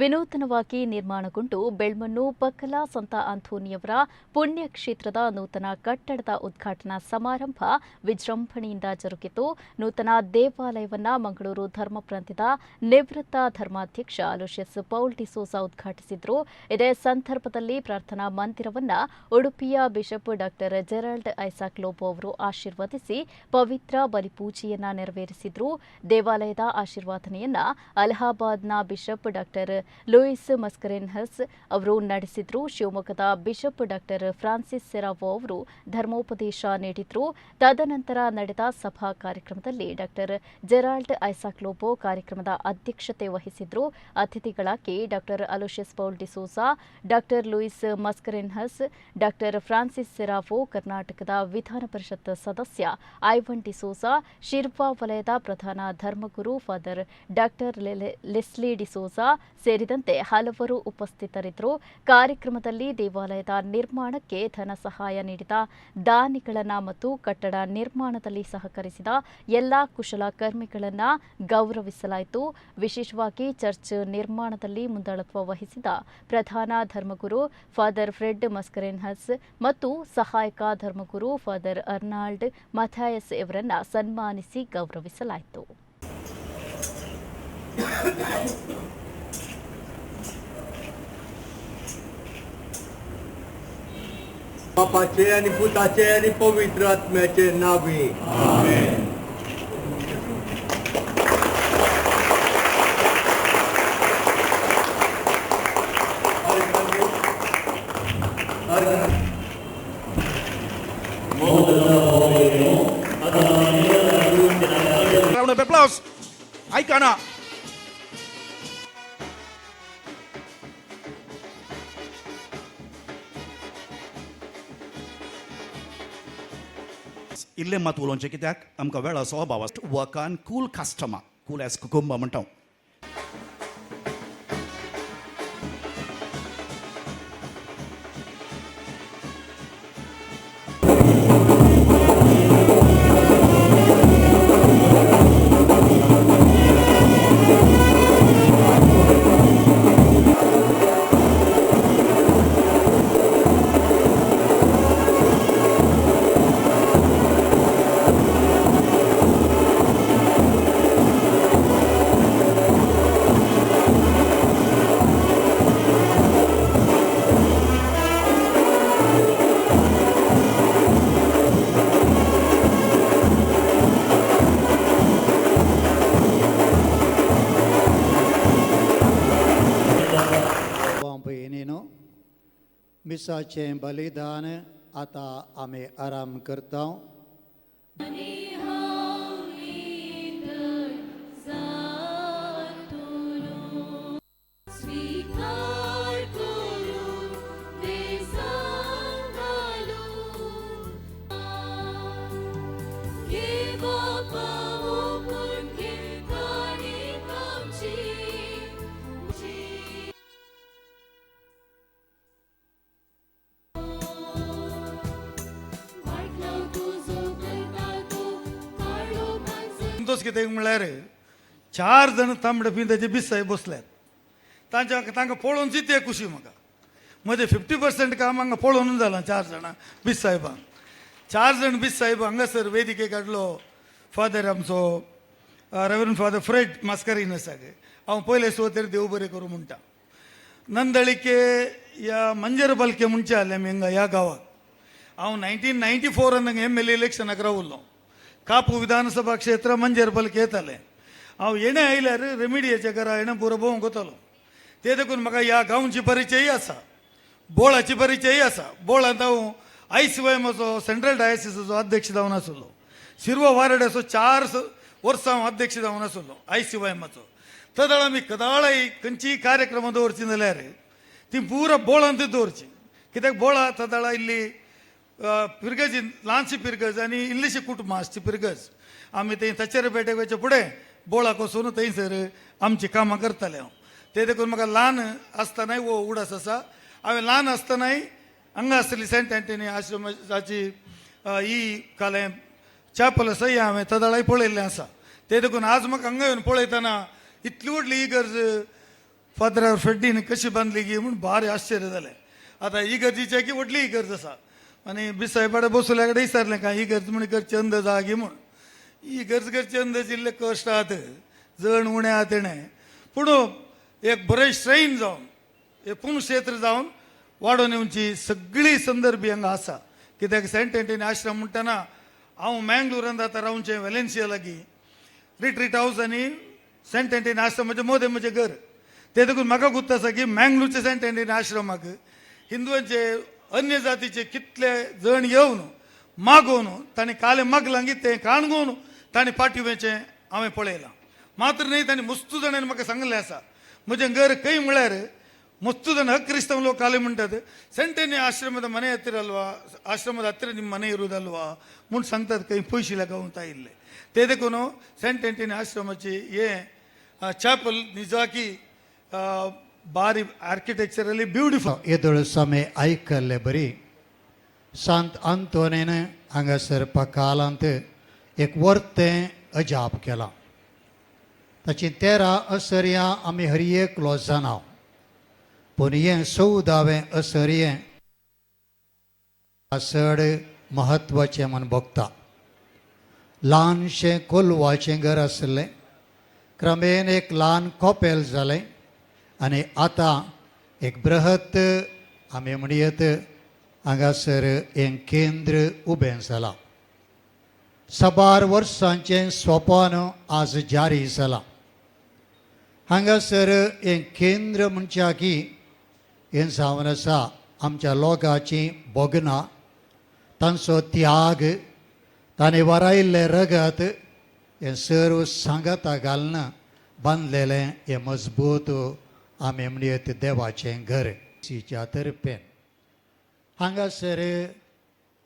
ವಿನೂತನವಾಗಿ ನಿರ್ಮಾಣಗೊಂಡು ಬೆಳ್ಮಣ್ಣು ಪಕ್ಕಲ ಸಂತ ಆಂಥೋನಿಯವರ ಪುಣ್ಯಕ್ಷೇತ್ರದ ನೂತನ ಕಟ್ಟಡದ ಉದ್ಘಾಟನಾ ಸಮಾರಂಭ ವಿಜೃಂಭಣೆಯಿಂದ ಜರುಗಿತು. ನೂತನ ದೇವಾಲಯವನ್ನ ಮಂಗಳೂರು ಧರ್ಮ ಪ್ರಾಂತ್ಯದ ನಿವೃತ್ತ ಧರ್ಮಾಧ್ಯಕ್ಷ ಅಲೋಷಿಯಸ್ ಪೌಲ್ ಡಿಸೋಸಾ ಉದ್ಘಾಟಿಸಿದ್ರು. ಇದೇ ಸಂದರ್ಭದಲ್ಲಿ ಪ್ರಾರ್ಥನಾ ಮಂದಿರವನ್ನ ಉಡುಪಿಯ bishop doctor Gerald Isaac Lobo ಅವರು ಆಶೀರ್ವದಿಸಿ ಪವಿತ್ರ ಬಲಿಪೂಜೆಯನ್ನ ನೆರವೇರಿಸಿದ್ರು. ದೇವಾಲಯದ ಆಶೀರ್ವಾದನೆಯನ್ನ ಅಲಹಾಬಾದ್ನ ಬಿಷಪ್ ಡಾಕ್ಟರ್ ಲೂಯಿಸ್ ಮಸ್ಕರೆನ್ಹಸ್ ಅವರು ನಡೆಸಿದ್ರು. ಶಿವಮೊಗ್ಗದ ಬಿಷಪ್ ಡಾಕ್ಟರ್ ಫ್ರಾನ್ಸಿಸ್ ಸೆರಾವೋ ಅವರು ಧರ್ಮೋಪದೇಶ ನೀಡಿದ್ರು. ತದನಂತರ ನಡೆದ ಸಭಾ ಕಾರ್ಯಕ್ರಮದಲ್ಲಿ ಡಾಕ್ಟರ್ ಜೆರಾಲ್ಡ್ ಐಸಾಕ್ ಲೋಬೋ ಕಾರ್ಯಕ್ರಮದ ಅಧ್ಯಕ್ಷತೆ ವಹಿಸಿದ್ರು. ಅತಿಥಿಗಳಾಗಿ doctor Aloysius Paul D'Souza doctor Louis Mascarenhas doctor Francis Serrao, ಕರ್ನಾಟಕದ ವಿಧಾನ ಪರಿಷತ್ ಸದಸ್ಯ ಐವನ್ ಡಿಸೋಸಾ ಶಿರ್ವಾ ವಲಯದ ಪ್ರಧಾನ ಧರ್ಮಗುರು ಫಾದರ್ ಡಾಕ್ಟರ್ ಲೆಸ್ಲಿ ಡಿಸೋಸಾ ಸೇರಿದಂತೆ ಹಲವರು ಉಪಸ್ಥಿತರಿದ್ದರು. ಕಾರ್ಯಕ್ರಮದಲ್ಲಿ ದೇವಾಲಯದ ನಿರ್ಮಾಣಕ್ಕೆ ಧನ ಸಹಾಯ ನೀಡಿದ ದಾನಿಗಳನ್ನ ಮತ್ತು ಕಟ್ಟಡ ನಿರ್ಮಾಣದಲ್ಲಿ ಸಹಕರಿಸಿದ ಎಲ್ಲಾ ಕುಶಲಕರ್ಮಿಗಳನ್ನ ಗೌರವಿಸಲಾಯಿತು. ವಿಶೇಷವಾಗಿ ಚರ್ಚ್ ನಿರ್ಮಾಣದಲ್ಲಿ ಮುಂದಾಳತ್ವ ವಹಿಸಿದ ಪ್ರಧಾನ ಧರ್ಮಗುರು ಫಾದರ್ ಫ್ರೆಡ್ ಮಸ್ಕರೆನ್ಹಸ್ ಮತ್ತು ಸಹಾಯಕ ಧರ್ಮಗುರು ಫಾದರ್ ಅರ್ನಾಲ್ಡ್ ಮಥಾಯಸ್ ಇವರನ್ನ ಸನ್ಮಾನಿಸಿ ಗೌರವಿಸಲಾಯಿತು. बापाचे आणि पुताचे आणि पवित्र आत्म्याचे नावे. Round of applause. ऐका इल्लें मात उलोवचें कित्याक? आमकां वेळ असो अभाव आसता. वर्कान कूल कास्टमा कूल एज कुकुंबा म्हणटा मिसाचें बलिदान आतां आमी आराम करता संतोष कितें म्हणल्यार चार जण तांबडे पिंजाचे बिसाय बसल्यात तांच्या तांकां पळोवन जिते खुशी म्हाका म्हजें फिफ्टी पर्संट काम हांगा पळोवन जालां चार जाणां बीस साहेबांक चार जाण बीस साहेब हांगासर वेदिके काडलो फादर आमचो रेवरन फादर फ्रेड मास्कारीन आसाक हांव पयले सुवातेर देव बरें करूं म्हणटा नंदळिके या मंजर बलके म्हणचे आले आमी हांगा ह्या गांवाक हांव नायन्टीन नायन्टी फोरान हांगा एम एल ए इलेक्शनाक रावल्लो ಕಾಪು ವಿಧಾನಸಭಾ ಕ್ಷೇತ್ರ ಮಂಜೇರ್ಬಲ್ ಕೇತಲೆ ಅವು ಎಣೆ ಐಲರ್ ರೆಮಿಡಿಯ ಚಕರ ಎಣೆ ಪೂರಬೋ ಗೊತ್ತಲ್ಲ. ತೇದಕ್ಕೂನ್ ಮಗ ಯಾ ಗೌಂಚಿ ಪರಿಚಯ ಅಸ ಬೋಳಚಿ ಪರಿಚಯ ಅಸ ಬೋಳ ಅಂತ ಅವು ಐ ಸಿ ವೈ ಮಸೋ ಸೆಂಟ್ರಲ್ ಡಯಾಸಿಸು ಅಧ್ಯಕ್ಷದವನ ಸುಲ್ಲು. ಸಿರ್ವ ವಾರಡೆಸು ಚಾರ್ ವರ್ಷ ಅಧ್ಯಕ್ಷದವನ ಸುಲ್ಲು ಐ ಸಿ ವೈ ಮಸೋ ತದಳಮಿ ಕದಾಳ ಈ ಕಂಚಿ ಕಾರ್ಯಕ್ರಮದ ತೋರ್ಚಿಂದಲೇ ರೀ. ತಿ ಪೂರ ಬೋಳ ಅಂತ ತೋರ್ಚಿ ಕಿದಾಗ ಬೋಳ, ತದಳ ಇಲ್ಲಿ पिरगज ल्हानशी पिरगज आनी इल्लीशी कुटुंब आसची पिरगज आमी थंय तचेर पेटवाच्या फुडें बोळा कोसून थंयसर आमची कामां करताले हांव ते देखून म्हाका ल्हान आसतनाय वो उडास आसा हांवें ल्हान आसतनाय हांगा आसतली सेंट एंटनी आश्रमाची ही कालें चॅपल आसा ही हांवें तदाळाय पळयल्लें आसा ते देखून आज म्हाका हांगा येवन पळयतना इतली व्हडली इगर्ज फादरार फेड्डीन कशी बांदली गी म्हूण भारी आश्चर्य जालें आतां इगर्जीच्या की व्हडली इगर्ज आसा आणि बिसायपाडा बसवल्याकडे विचारले का इगर्ज म्हणे करचे चंद जागी ही गरज करचे अंद जिल्ले कष्ट आहात जण उणे आहात येणे. पूण एक बरें श्रैन जावन हे पूर्ण क्षेत्र जावन वाडोवन येवची सगळी संदर्भी हांगा आसा. कित्याक सेंट एंटनी आश्रम म्हणटना हांव मँगलोरांत आतां रावचें वेलेन्सिया लागीं. रिट्रीट हाऊस आनी सेंट एंटनी आश्रम म्हणजे मोदे म्हजें घर. ते देखून म्हाका गुत्त आसा की मँगलोरचे सेंट एंटनी आश्रमाक हिंदूंचे अन्य जातीचे कितले जण येवन मागोवन तांणी काले मागलांगी ते काणगोवन तांणी पाठिवचें हांवें पळयलां मात्र न्ही तांणी मस्तू जाणांनी म्हाका सांगलें आसा म्हजें घर खंय म्हळ्यार ಮಸ್ತು ಜನ ಕ್ರಿಸ್ತವ ಕಾಲೆ ಮುಂಟದು ಸೆಂಟೆನೆ ಆಶ್ರಮದ ಮನೆ ಹತ್ತಿರ ಅಲ್ವಾ ಆಶ್ರಮದ ಹತ್ತಿರ ನಿಮ್ಮ ಮನೆ ಇರುವುದಲ್ವಾ ಮುಂದೆ ಸಂಗತದ ಕೈ ಪೊಯ್ಸಿಲಾಗ ಅಂತ ಇಲ್ಲೇ तेदेखून सेंट एंटनी आश्रमाची हे ಚಾಪಲ್ ನಿಜವಾಗಿ ಆ, ಭಾರಿ ಆರ್ಕಿಟೆಕ್ಚರಲ್ಲಿ ಬ್ಯೂಟಿಫುಲ್ येदोळ समय ऐकल्ले बरी सांत आंतोनेन हांगासर कालांत एक वर्तें अजाप केलां ताची तेरा असरयां आमी हरयेक जाणाव पूण हें चवदावें असरयें चड महत्वाचें म्हूण बगता ल्हानशें कोलवाचें घर आसलें क्रमेन एक ल्हान कॉपेल जालें आनी आतां एक बृहत आमी म्हणयत हांगासर हें केंद्र उबें जालां साबार वर्सांचें स्वपन आज जारी जालां हांगासर हें केंद्र म्हणच्या की हें जावन आसा आमच्या लोकांची बोगनां तांचो त्याग ताणें वरायिल्लें रगत हें सर्व सांगाता घालना बांदलेलें हें मजबूत आमी म्हणयत देवाचें घर सीच्या तर्फेन. हांगासर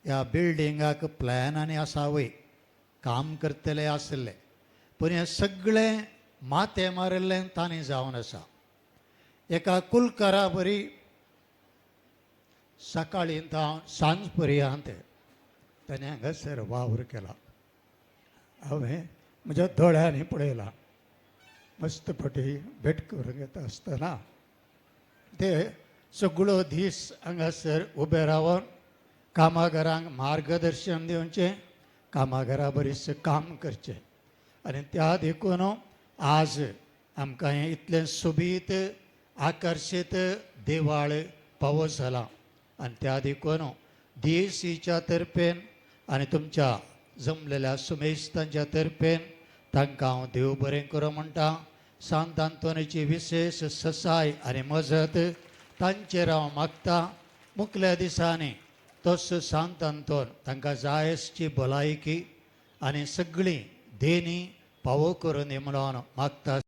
ह्या बिल्डिंगाक प्लॅन आनी आसावय काम करतले आसले पूण हें सगळें मातें मारिल्लें तांणी जावन आसा एका कुलकारा बरी सकाळीं जावन सांज पर्यंत ताणें हांगासर वावर केला. हांवें म्हज्या दोळ्यांनी पळयलां. मस्तपटी भेट करूंक येता आसतना ते सगळो दीस हांगासर उबे रावन कामागारांक मार्गदर्शन दिवचें कामागारा बरीच काम करचें. आनी त्या देखून आज आमकां हें इतलें सोबीत आकर्शीत देवाळ पावो जाला आनी त्या देखून डीएसीच्या तर्फेन आनी तुमच्या जमलेल्या सुमेस्तांच्या तर्फेन तांकां हांव देव बरें करूं म्हणटा. सांत आंतोनीची विशेष ससाय आनी मजत तांचे राव मागता मुकल्या दिसांनी तस सांत आंतोन तांकां जायसची भलायकी आनी सगळी देणी पावो करून म्हणून मागता.